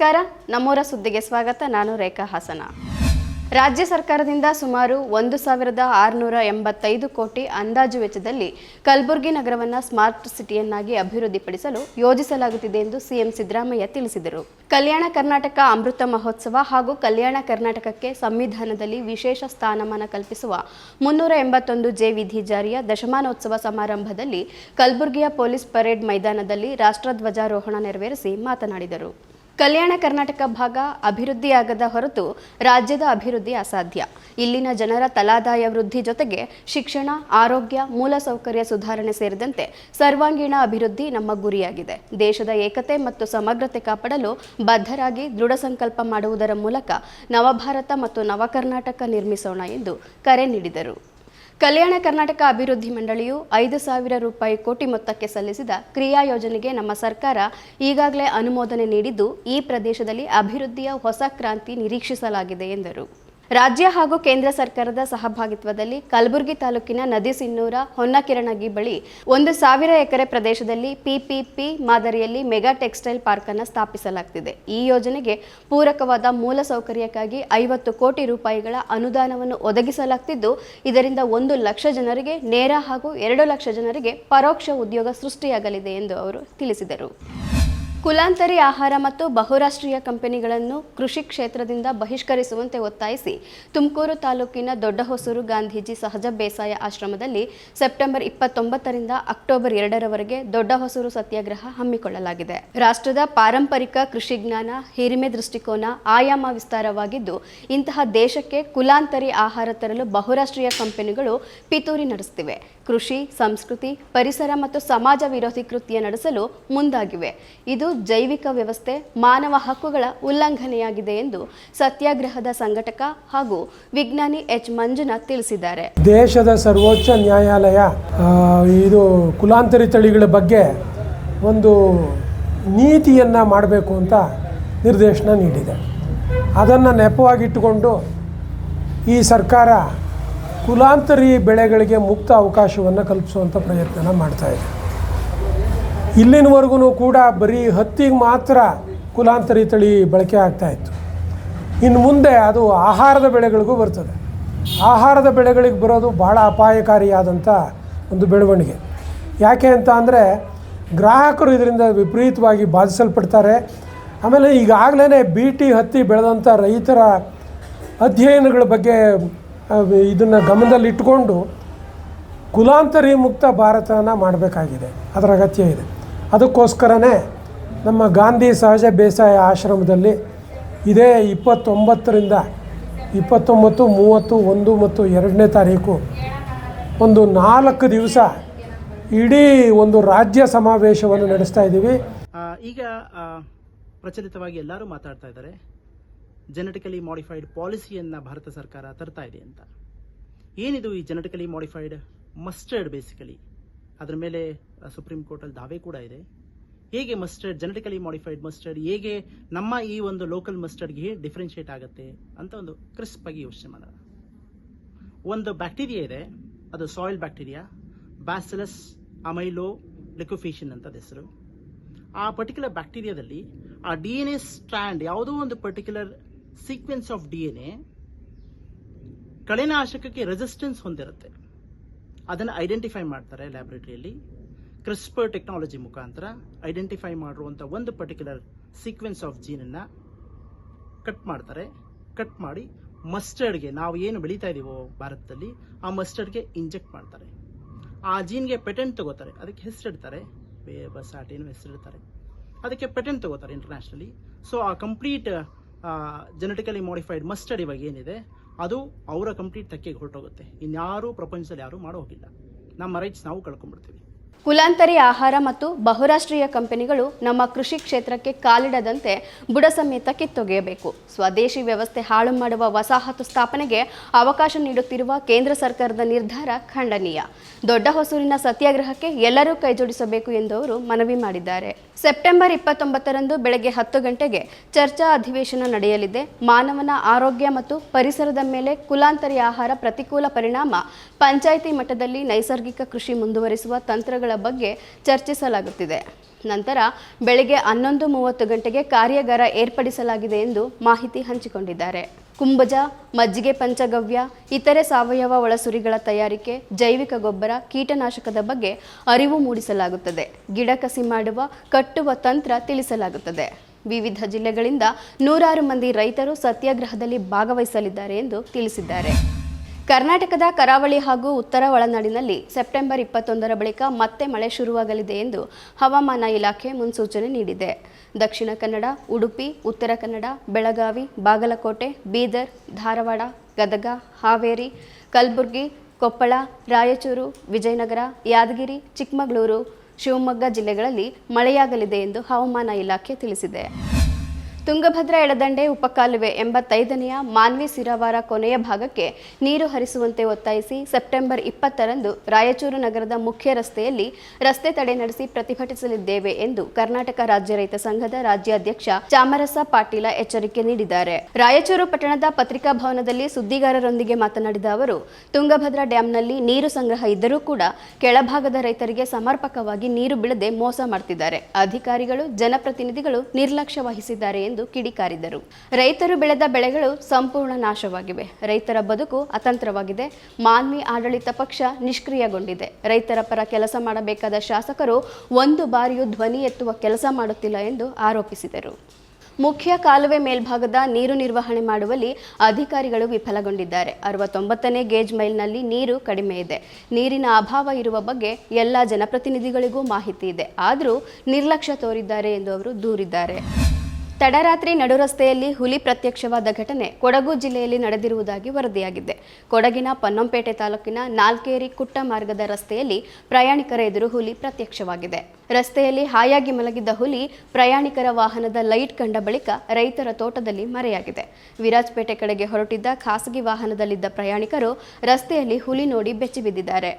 ನಮಸ್ಕಾರ. ನಮ್ಮೂರ ಸುದ್ದಿಗೆ ಸ್ವಾಗತ. ನಾನು ರೇಖಾ ಹಾಸನ. ರಾಜ್ಯ ಸರ್ಕಾರದಿಂದ ಸುಮಾರು ಒಂದು ಸಾವಿರದ ಆರುನೂರ ಎಂಬತ್ತೈದು ಕೋಟಿ ಅಂದಾಜು ವೆಚ್ಚದಲ್ಲಿ ಕಲಬುರಗಿ ನಗರವನ್ನು ಸ್ಮಾರ್ಟ್ ಸಿಟಿಯನ್ನಾಗಿ ಅಭಿವೃದ್ಧಿಪಡಿಸಲು ಯೋಜಿಸಲಾಗುತ್ತಿದೆ ಎಂದು ಸಿಎಂ ಸಿದ್ದರಾಮಯ್ಯ ತಿಳಿಸಿದರು. ಕಲ್ಯಾಣ ಕರ್ನಾಟಕ ಅಮೃತ ಮಹೋತ್ಸವ ಹಾಗೂ ಕಲ್ಯಾಣ ಕರ್ನಾಟಕಕ್ಕೆ ಸಂವಿಧಾನದಲ್ಲಿ ವಿಶೇಷ ಸ್ಥಾನಮಾನ ಕಲ್ಪಿಸುವ ಮುನ್ನೂರ ಎಂಬತ್ತೊಂದು ಜೆ ವಿಧಿ ಜಾರಿಯ ದಶಮಾನೋತ್ಸವ ಸಮಾರಂಭದಲ್ಲಿ ಕಲಬುರಗಿಯ ಪೊಲೀಸ್ ಪರೇಡ್ ಮೈದಾನದಲ್ಲಿ ರಾಷ್ಟ್ರಧ್ವಜಾರೋಹಣ ನೆರವೇರಿಸಿ ಮಾತನಾಡಿದರು. ಕಲ್ಯಾಣ ಕರ್ನಾಟಕ ಭಾಗ ಅಭಿವೃದ್ಧಿಯಾಗದ ಹೊರತು ರಾಜ್ಯದ ಅಭಿವೃದ್ಧಿ ಅಸಾಧ್ಯ. ಇಲ್ಲಿನ ಜನರ ತಲಾದಾಯ ವೃದ್ಧಿ ಜೊತೆಗೆ ಶಿಕ್ಷಣ, ಆರೋಗ್ಯ ಮೂಲಸೌಕರ್ಯ ಸುಧಾರಣೆ ಸೇರಿದಂತೆ ಸರ್ವಾಂಗೀಣ ಅಭಿವೃದ್ಧಿ ನಮ್ಮ ಗುರಿಯಾಗಿದೆ. ದೇಶದ ಏಕತೆ ಮತ್ತು ಸಮಗ್ರತೆ ಕಾಪಾಡಲು ಬದ್ಧರಾಗಿ ದೃಢ ಸಂಕಲ್ಪ ಮಾಡುವುದರ ಮೂಲಕ ನವಭಾರತ ಮತ್ತು ನವಕರ್ನಾಟಕ ನಿರ್ಮಿಸೋಣ ಎಂದು ಕರೆ ನೀಡಿದರು. ಕಲ್ಯಾಣ ಕರ್ನಾಟಕ ಅಭಿವೃದ್ಧಿ ಮಂಡಳಿಯು ಐದು ಸಾವಿರ ರೂಪಾಯಿ ಕೋಟಿ ಮೊತ್ತಕ್ಕೆ ಸಲ್ಲಿಸಿದ ಕ್ರಿಯಾ ಯೋಜನೆಗೆ ನಮ್ಮ ಸರ್ಕಾರ ಈಗಾಗಲೇ ಅನುಮೋದನೆ ನೀಡಿದ್ದು ಈ ಪ್ರದೇಶದಲ್ಲಿ ಅಭಿವೃದ್ಧಿಯ ಹೊಸ ಕ್ರಾಂತಿ ನಿರೀಕ್ಷಿಸಲಾಗಿದೆ ಎಂದರು. ರಾಜ್ಯ ಹಾಗೂ ಕೇಂದ್ರ ಸರ್ಕಾರದ ಸಹಭಾಗಿತ್ವದಲ್ಲಿ ಕಲಬುರಗಿ ತಾಲೂಕಿನ ನದಿ ಸಿನ್ನೂರ ಹೊನ್ನಕಿರಣಗಿ ಬಳಿ ಒಂದು ಸಾವಿರ ಎಕರೆ ಪ್ರದೇಶದಲ್ಲಿ ಪಿಪಿಪಿ ಮಾದರಿಯಲ್ಲಿ ಮೆಗಾ ಟೆಕ್ಸ್ಟೈಲ್ ಪಾರ್ಕ್ ಅನ್ನು ಸ್ಥಾಪಿಸಲಾಗುತ್ತಿದೆ ಈ ಯೋಜನೆಗೆ ಪೂರಕವಾದ ಮೂಲ ಸೌಕರ್ಯಕ್ಕಾಗಿ ಐವತ್ತು ಕೋಟಿ ರೂಪಾಯಿಗಳ ಅನುದಾನವನ್ನು ಒದಗಿಸಲಾಗ್ತಿದ್ದು, ಇದರಿಂದ ಒಂದು ಲಕ್ಷ ಜನರಿಗೆ ನೇರ ಹಾಗೂ ಎರಡು ಲಕ್ಷ ಜನರಿಗೆ ಪರೋಕ್ಷ ಉದ್ಯೋಗ ಸೃಷ್ಟಿಯಾಗಲಿದೆ ಎಂದು ಅವರು ತಿಳಿಸಿದರು. ಕುಲಾಂತರಿ ಆಹಾರ ಮತ್ತು ಬಹುರಾಷ್ಟ್ರೀಯ ಕಂಪನಿಗಳನ್ನು ಕೃಷಿ ಕ್ಷೇತ್ರದಿಂದ ಬಹಿಷ್ಕರಿಸುವಂತೆ ಒತ್ತಾಯಿಸಿ ತುಮಕೂರು ತಾಲೂಕಿನ ದೊಡ್ಡಹೊಸೂರು ಗಾಂಧೀಜಿ ಸಹಜ ಬೇಸಾಯ ಆಶ್ರಮದಲ್ಲಿ ಸೆಪ್ಟೆಂಬರ್ ಇಪ್ಪತ್ತೊಂಬತ್ತರಿಂದ ಅಕ್ಟೋಬರ್ ಎರಡರವರೆಗೆ ದೊಡ್ಡಹೊಸೂರು ಸತ್ಯಾಗ್ರಹ ಹಮ್ಮಿಕೊಳ್ಳಲಾಗಿದೆ. ರಾಷ್ಟ್ರದ ಪಾರಂಪರಿಕ ಕೃಷಿ ಜ್ಞಾನ, ಹಿರಿಮೆ ದೃಷ್ಟಿಕೋನ, ಆಯಾಮ ವಿಸ್ತಾರವಾಗಿದ್ದು, ಇಂತಹ ದೇಶಕ್ಕೆ ಕುಲಾಂತರಿ ಆಹಾರ ತರಲು ಬಹುರಾಷ್ಟ್ರೀಯ ಕಂಪನಿಗಳು ಪಿತೂರಿ ನಡೆಸುತ್ತಿವೆ. ಕೃಷಿ, ಸಂಸ್ಕೃತಿ, ಪರಿಸರ ಮತ್ತು ಸಮಾಜ ವಿರೋಧಿ ಕೃತ್ಯ ನಡೆಸಲು ಮುಂದಾಗಿವೆ. ಇದು ಜೈವಿಕ ವ್ಯವಸ್ಥೆ, ಮಾನವ ಹಕ್ಕುಗಳ ಉಲ್ಲಂಘನೆಯಾಗಿದೆ ಎಂದು ಸತ್ಯಾಗ್ರಹದ ಸಂಘಟಕ ಹಾಗೂ ವಿಜ್ಞಾನಿ ಎಚ್. ಮಂಜುನಾಥ್ ತಿಳಿಸಿದ್ದಾರೆ. ದೇಶದ ಸರ್ವೋಚ್ಚ ನ್ಯಾಯಾಲಯ ಇದು ಕುಲಾಂತರಿ ತಳಿಗಳ ಬಗ್ಗೆ ಒಂದು ನೀತಿಯನ್ನು ಮಾಡಬೇಕು ಅಂತ ನಿರ್ದೇಶನ ನೀಡಿದೆ. ಅದನ್ನು ನೆಪವಾಗಿಟ್ಟುಕೊಂಡು ಈ ಸರ್ಕಾರ ಕುಲಾಂತರಿ ಬೆಳೆಗಳಿಗೆ ಮುಕ್ತ ಅವಕಾಶವನ್ನು ಕಲ್ಪಿಸುವಂಥ ಪ್ರಯತ್ನ ಮಾಡ್ತಾ ಇದೆ. ಇಲ್ಲಿನವರೆಗೂ ಕೂಡ ಬರೀ ಹತ್ತಿಗೆ ಮಾತ್ರ ಕುಲಾಂತರಿ ತಳಿ ಬಳಕೆ ಆಗ್ತಾ ಇತ್ತು. ಇನ್ನು ಮುಂದೆ ಅದು ಆಹಾರದ ಬೆಳೆಗಳಿಗೂ ಬರ್ತದೆ. ಆಹಾರದ ಬೆಳೆಗಳಿಗೆ ಬರೋದು ಭಾಳ ಅಪಾಯಕಾರಿಯಾದಂಥ ಒಂದು ಬೆಳವಣಿಗೆ. ಯಾಕೆ ಅಂತ ಅಂದರೆ ಗ್ರಾಹಕರು ಇದರಿಂದ ವಿಪರೀತವಾಗಿ ಬಾಧಿಸಲ್ಪಡ್ತಾರೆ. ಆಮೇಲೆ ಈಗಾಗಲೇ ಬಿ ಟಿ ಹತ್ತಿ ಬೆಳೆದಂಥ ರೈತರ ಅಧ್ಯಯನಗಳ ಬಗ್ಗೆ ಇದನ್ನು ಗಮನದಲ್ಲಿಟ್ಟುಕೊಂಡು ಕುಲಾಂತರಿ ಮುಕ್ತ ಭಾರತನ ಮಾಡಬೇಕಾಗಿದೆ. ಅದರ ಅಗತ್ಯ ಇದೆ. ಅದಕ್ಕೋಸ್ಕರನೇ ನಮ್ಮ ಗಾಂಧಿ ಸಹಜ ಬೇಸಾಯ ಆಶ್ರಮದಲ್ಲಿ ಇದೇ ಇಪ್ಪತ್ತೊಂಬತ್ತರಿಂದ ಇಪ್ಪತ್ತೊಂಬತ್ತು, ಮೂವತ್ತು, ಒಂದು ಮತ್ತು ಎರಡನೇ ತಾರೀಕು ಒಂದು ನಾಲ್ಕು ದಿವಸ ಇಡೀ ಒಂದು ರಾಜ್ಯ ಸಮಾವೇಶವನ್ನು ನಡೆಸ್ತಾ ಇದ್ದೀವಿ. ಈಗ ಪ್ರಚಲಿತವಾಗಿ ಎಲ್ಲರೂ ಮಾತಾಡ್ತಾ ಇದ್ದಾರೆ. ಜೆನೆಟಿಕಲಿ ಮಾಡಿಫೈಡ್ ಪಾಲಿಸಿಯನ್ನ ಭಾರತ ಸರ್ಕಾರ ತರ್ತಾ ಇದೆ ಅಂತ. ಏನಿದು ಈ ಜೆನೆಟಿಕಲಿ ಮಾಡಿಫೈಡ್ ಮಸ್ಟರ್ಡ್ ಬೇಸಿಕಲಿ ಅದರ ಮೇಲೆ ಸುಪ್ರೀಂ ಕೋರ್ಟಲ್ಲಿ ದಾವೆ ಕೂಡ ಇದೆ. ಹೇಗೆ ಮಸ್ಟರ್ಡ್ ಜೆನೆಟಿಕಲಿ ಮಾಡಿಫೈಡ್ ಮಸ್ಟರ್ಡ್ ಹೇಗೆ ನಮ್ಮ ಈ ಒಂದು ಲೋಕಲ್ ಮಸ್ಟರ್ಡ್ಗೆ ಡಿಫ್ರೆನ್ಷಿಯೇಟ್ ಆಗುತ್ತೆ ಅಂತ ಒಂದು ಕ್ರಿಸ್ಪ್ ಆಗಿ ಯೋಚನೆ ಮಾಡೋಣ. ಒಂದು ಬ್ಯಾಕ್ಟೀರಿಯಾ ಇದೆ, ಅದು soil bacteria bacillus amyloliquefaciens ಅಂತ ಹೆಸರು. ಆ ಪರ್ಟಿಕ್ಯುಲರ್ ಬ್ಯಾಕ್ಟೀರಿಯಾದಲ್ಲಿ ಆ ಡಿ ಎನ್ ಎ ಸ್ಟ್ಯಾಂಡ್ ಯಾವುದೋ ಒಂದು particular sequence of D N A ಕಳೆನಾಶಕಕ್ಕೆ resistance ಹೊಂದಿರುತ್ತೆ. ಅದನ್ನು ಐಡೆಂಟಿಫೈ ಮಾಡ್ತಾರೆ ಲ್ಯಾಬ್ರೇಟರಿಯಲ್ಲಿ ಕ್ರಿಸ್ಪರ್ ಟೆಕ್ನಾಲಜಿ ಮುಖಾಂತರ ಐಡೆಂಟಿಫೈ ಮಾಡಿರುವಂಥ ಒಂದು ಪರ್ಟಿಕ್ಯುಲರ್ ಸೀಕ್ವೆನ್ಸ್ ಆಫ್ ಜೀನನ್ನು ಕಟ್ ಮಾಡ್ತಾರೆ. ಕಟ್ ಮಾಡಿ ಮಸ್ಟರ್ಡ್ಗೆ ನಾವು ಏನು ಬೆಳೀತಾ ಇದ್ದೀವೋ ಭಾರತದಲ್ಲಿ ಆ ಮಸ್ಟರ್ಡ್ಗೆ ಇಂಜೆಕ್ಟ್ ಮಾಡ್ತಾರೆ. ಆ ಜೀನ್ಗೆ ಪೆಟೆಂಟ್ ತಗೋತಾರೆ. ಅದಕ್ಕೆ ಹೆಸರಿಡ್ತಾರೆ. ಏನು ಹೆಸರಿಡ್ತಾರೆ. ಅದಕ್ಕೆ ಪೆಟೆಂಟ್ ತಗೋತಾರೆ ಇಂಟರ್ನ್ಯಾಷನಲಿ ಸೊ ಆ ಕಂಪ್ಲೀಟ್ ಜೆನೆಟಿಕಲಿ ಮಾಡಿಫೈಡ್ ಮಸ್ಟರ್ಡ್ ಇವಾಗ ಏನಿದೆ, ಅದು ಅವರ ಕಂಪ್ಲೀಟ್ ತಕ್ಕೆಗೆ ಹೊರಟೋಗುತ್ತೆ. ಇನ್ಯಾರೂ ಪ್ರಪಂಚದಲ್ಲಿ ಯಾರೂ ಮಾಡೋ ಹೋಗಿಲ್ಲ. ನಮ್ಮ ರೈಟ್ಸ್ ನಾವು ಕಳ್ಕೊಂಡ್ಬಿಡ್ತೀವಿ. ಕುಲಾಂತರಿ ಆಹಾರ ಮತ್ತು ಬಹುರಾಷ್ಟ್ರೀಯ ಕಂಪನಿಗಳು ನಮ್ಮ ಕೃಷಿ ಕ್ಷೇತ್ರಕ್ಕೆ ಕಾಲಿಡದಂತೆ ಬುಡ ಸಮೇತ ಕಿತ್ತೊಗೆಯಬೇಕು. ಸ್ವದೇಶಿ ವ್ಯವಸ್ಥೆ ಹಾಳು ಮಾಡುವ ವಸಾಹತು ಸ್ಥಾಪನೆಗೆ ಅವಕಾಶ ನೀಡುತ್ತಿರುವ ಕೇಂದ್ರ ಸರ್ಕಾರದ ನಿರ್ಧಾರ ಖಂಡನೀಯ. ದೊಡ್ಡ ಹೊಸೂರಿನ ಸತ್ಯಾಗ್ರಹಕ್ಕೆ ಎಲ್ಲರೂ ಕೈಜೋಡಿಸಬೇಕು ಎಂದು ಅವರು ಮನವಿ ಮಾಡಿದ್ದಾರೆ. ಸೆಪ್ಟೆಂಬರ್ ಇಪ್ಪತ್ತೊಂಬತ್ತರಂದು ಬೆಳಗ್ಗೆ ಹತ್ತು ಗಂಟೆಗೆ ಚರ್ಚಾ ಅಧಿವೇಶನ ನಡೆಯಲಿದೆ. ಮಾನವನ ಆರೋಗ್ಯ ಮತ್ತು ಪರಿಸರದ ಮೇಲೆ ಕುಲಾಂತರಿ ಆಹಾರ ಪ್ರತಿಕೂಲ ಪರಿಣಾಮ ಪಂಚಾಯಿತಿ ಮಟ್ಟದಲ್ಲಿ ನೈಸರ್ಗಿಕ ಕೃಷಿ ಮುಂದುವರಿಸುವ ತಂತ್ರಗಳ ಬಗ್ಗೆ ಚರ್ಚಿಸಲಾಗುತ್ತಿದೆ. ನಂತರ ಬೆಳಗ್ಗೆ ಹನ್ನೊಂದು ಮೂವತ್ತು ಗಂಟೆಗೆ ಕಾರ್ಯಾಗಾರ ಏರ್ಪಡಿಸಲಾಗಿದೆ ಎಂದು ಮಾಹಿತಿ ಹಂಚಿಕೊಂಡಿದ್ದಾರೆ. ಕುಂಬಜ ಮಜ್ಜಿಗೆ ಪಂಚಗವ್ಯ, ಇತರೆ ಸಾವಯವ ಒಳಸುರಿಗಳ ತಯಾರಿಕೆ, ಜೈವಿಕ ಗೊಬ್ಬರ, ಕೀಟನಾಶಕದ ಬಗ್ಗೆ ಅರಿವು ಮೂಡಿಸಲಾಗುತ್ತದೆ. ಗಿಡ ಕಸಿ ಮಾಡುವ, ಕಟ್ಟುವ ತಂತ್ರ ತಿಳಿಸಲಾಗುತ್ತದೆ. ವಿವಿಧ ಜಿಲ್ಲೆಗಳಿಂದ ನೂರಾರು ಮಂದಿ ರೈತರು ಸತ್ಯಾಗ್ರಹದಲ್ಲಿ ಭಾಗವಹಿಸಲಿದ್ದಾರೆ ಎಂದು ತಿಳಿಸಿದ್ದಾರೆ. ಕರ್ನಾಟಕದ ಕರಾವಳಿ ಹಾಗೂ ಉತ್ತರ ಒಳನಾಡಿನಲ್ಲಿ ಸೆಪ್ಟೆಂಬರ್ ಇಪ್ಪತ್ತೊಂದರ ಬಳಿಕ ಮತ್ತೆ ಮಳೆ ಶುರುವಾಗಲಿದೆ ಎಂದು ಹವಾಮಾನ ಇಲಾಖೆ ಮುನ್ಸೂಚನೆ ನೀಡಿದೆ. ದಕ್ಷಿಣ ಕನ್ನಡ, ಉಡುಪಿ, ಉತ್ತರ ಕನ್ನಡ, ಬೆಳಗಾವಿ, ಬಾಗಲಕೋಟೆ, ಬೀದರ್, ಧಾರವಾಡ, ಗದಗ, ಹಾವೇರಿ, ಕಲಬುರಗಿ, ಕೊಪ್ಪಳ, ರಾಯಚೂರು, ವಿಜಯನಗರ, ಯಾದಗಿರಿ, ಚಿಕ್ಕಮಗಳೂರು, ಶಿವಮೊಗ್ಗ ಜಿಲ್ಲೆಗಳಲ್ಲಿ ಮಳೆಯಾಗಲಿದೆ ಎಂದು ಹವಾಮಾನ ಇಲಾಖೆ ತಿಳಿಸಿದೆ. ತುಂಗಭದ್ರಾ ಎಡದಂಡೆ ಉಪಕಾಲುವೆ ಎಂಬತ್ತೈದನೆಯ ಮಾನ್ವಿ ಸಿರಾವಾರ ಕೊನೆಯ ಭಾಗಕ್ಕೆ ನೀರು ಹರಿಸುವಂತೆ ಒತ್ತಾಯಿಸಿ ಸೆಪ್ಟೆಂಬರ್ ಇಪ್ಪತ್ತರಂದು ರಾಯಚೂರು ನಗರದ ಮುಖ್ಯ ರಸ್ತೆಯಲ್ಲಿ ರಸ್ತೆ ತಡೆ ನಡೆಸಿ ಪ್ರತಿಭಟಿಸಲಿದ್ದೇವೆ ಎಂದು ಕರ್ನಾಟಕ ರಾಜ್ಯ ರೈತ ಸಂಘದ ರಾಜ್ಯಾಧ್ಯಕ್ಷ ಚಾಮರಸ ಪಾಟೀಲ ಎಚ್ಚರಿಕೆ ನೀಡಿದ್ದಾರೆ. ರಾಯಚೂರು ಪಟ್ಟಣದ ಪತ್ರಿಕಾ ಭವನದಲ್ಲಿ ಸುದ್ದಿಗಾರರೊಂದಿಗೆ ಮಾತನಾಡಿದ ಅವರು, ತುಂಗಭದ್ರಾ ಡ್ಯಾಂನಲ್ಲಿ ನೀರು ಸಂಗ್ರಹ ಇದ್ದರೂ ಕೂಡ ಕೆಳಭಾಗದ ರೈತರಿಗೆ ಸಮರ್ಪಕವಾಗಿ ನೀರು ಬಿಡದೆ ಮೋಸ ಮಾಡ್ತಿದ್ದಾರೆ. ಅಧಿಕಾರಿಗಳು, ಜನಪ್ರತಿನಿಧಿಗಳು ನಿರ್ಲಕ್ಷ್ಯ ವಹಿಸಿದ್ದಾರೆ ಎಂದು ಕಿಡಿಕಾರಿದರು. ರೈತರು ಬೆಳೆದ ಬೆಳೆಗಳು ಸಂಪೂರ್ಣ ನಾಶವಾಗಿವೆ. ರೈತರ ಬದುಕು ಅತಂತ್ರವಾಗಿದೆ. ಮಾನ್ವಿ ಆಡಳಿತ ಪಕ್ಷ ನಿಷ್ಕ್ರಿಯಗೊಂಡಿದೆ. ರೈತರ ಪರ ಕೆಲಸ ಮಾಡಬೇಕಾದ ಶಾಸಕರು ಒಂದು ಬಾರಿಯೂ ಧ್ವನಿ ಎತ್ತುವ ಕೆಲಸ ಮಾಡುತ್ತಿಲ್ಲ ಎಂದು ಆರೋಪಿಸಿದರು. ಮುಖ್ಯ ಕಾಲುವೆ ಮೇಲ್ಭಾಗದ ನೀರು ನಿರ್ವಹಣೆ ಮಾಡುವಲ್ಲಿ ಅಧಿಕಾರಿಗಳು ವಿಫಲಗೊಂಡಿದ್ದಾರೆ. ಅರವತ್ತೊಂಬತ್ತನೇ ಗೇಜ್ ಮೈಲ್ನಲ್ಲಿ ನೀರು ಕಡಿಮೆ ಇದೆ. ನೀರಿನ ಅಭಾವ ಇರುವ ಬಗ್ಗೆ ಎಲ್ಲ ಜನಪ್ರತಿನಿಧಿಗಳಿಗೂ ಮಾಹಿತಿ ಇದೆ. ಆದರೂ ನಿರ್ಲಕ್ಷ್ಯ ತೋರಿದ್ದಾರೆ ಎಂದು ಅವರು ದೂರಿದ್ದಾರೆ. ತಡರಾತ್ರಿ ನಡುರಸ್ತೆಯಲ್ಲಿ ಹುಲಿ ಪ್ರತ್ಯಕ್ಷವಾದ ಘಟನೆ ಕೊಡಗು ಜಿಲ್ಲೆಯಲ್ಲಿ ನಡೆದಿರುವುದಾಗಿ ವರದಿಯಾಗಿದೆ. ಕೊಡಗಿನ ಪನ್ನಂಪೇಟೆ ತಾಲೂಕಿನ ನಾಲ್ಕೇರಿ ಕುಟ್ಟ ಮಾರ್ಗದ ರಸ್ತೆಯಲ್ಲಿ ಪ್ರಯಾಣಿಕರ ಎದುರು ಹುಲಿ ಪ್ರತ್ಯಕ್ಷವಾಗಿದೆ. ರಸ್ತೆಯಲ್ಲಿ ಹಾಯಾಗಿ ಮಲಗಿದ್ದ ಹುಲಿ ಪ್ರಯಾಣಿಕರ ವಾಹನದ ಲೈಟ್ ಕಂಡ ಬಳಿಕ ರೈತರ ತೋಟದಲ್ಲಿ ಮರೆಯಾಗಿದೆ. ವಿರಾಜ್ಪೇಟೆ ಕಡೆಗೆ ಹೊರಟಿದ್ದ ಖಾಸಗಿ ವಾಹನದಲ್ಲಿದ್ದ ಪ್ರಯಾಣಿಕರು ರಸ್ತೆಯಲ್ಲಿ ಹುಲಿ ನೋಡಿ ಬೆಚ್ಚಿಬಿದ್ದಿದ್ದಾರೆ.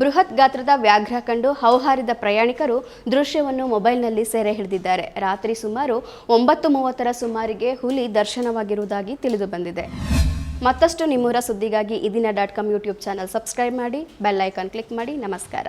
ಬೃಹತ್ ಗಾತ್ರದ ವ್ಯಾಘ್ರ ಕಂಡು ಹೌಹಾರಿದ ಪ್ರಯಾಣಿಕರು ದೃಶ್ಯವನ್ನು ಮೊಬೈಲ್ನಲ್ಲಿ ಸೆರೆ ಹಿಡಿದಿದ್ದಾರೆ. ರಾತ್ರಿ ಸುಮಾರು ಒಂಬತ್ತು ಮೂವತ್ತರ ಸುಮಾರಿಗೆ ಹುಲಿ ದರ್ಶನವಾಗಿರುವುದಾಗಿ ತಿಳಿದು ಬಂದಿದೆ ಮತ್ತಷ್ಟು ನಿಮ್ಮೂರ ಸುದ್ದಿಗಾಗಿ ಇದಿನ dot com YouTube channel subscribe ಮಾಡಿ, ಬೆಲ್ ಐಕಾನ್ ಕ್ಲಿಕ್ ಮಾಡಿ. ನಮಸ್ಕಾರ.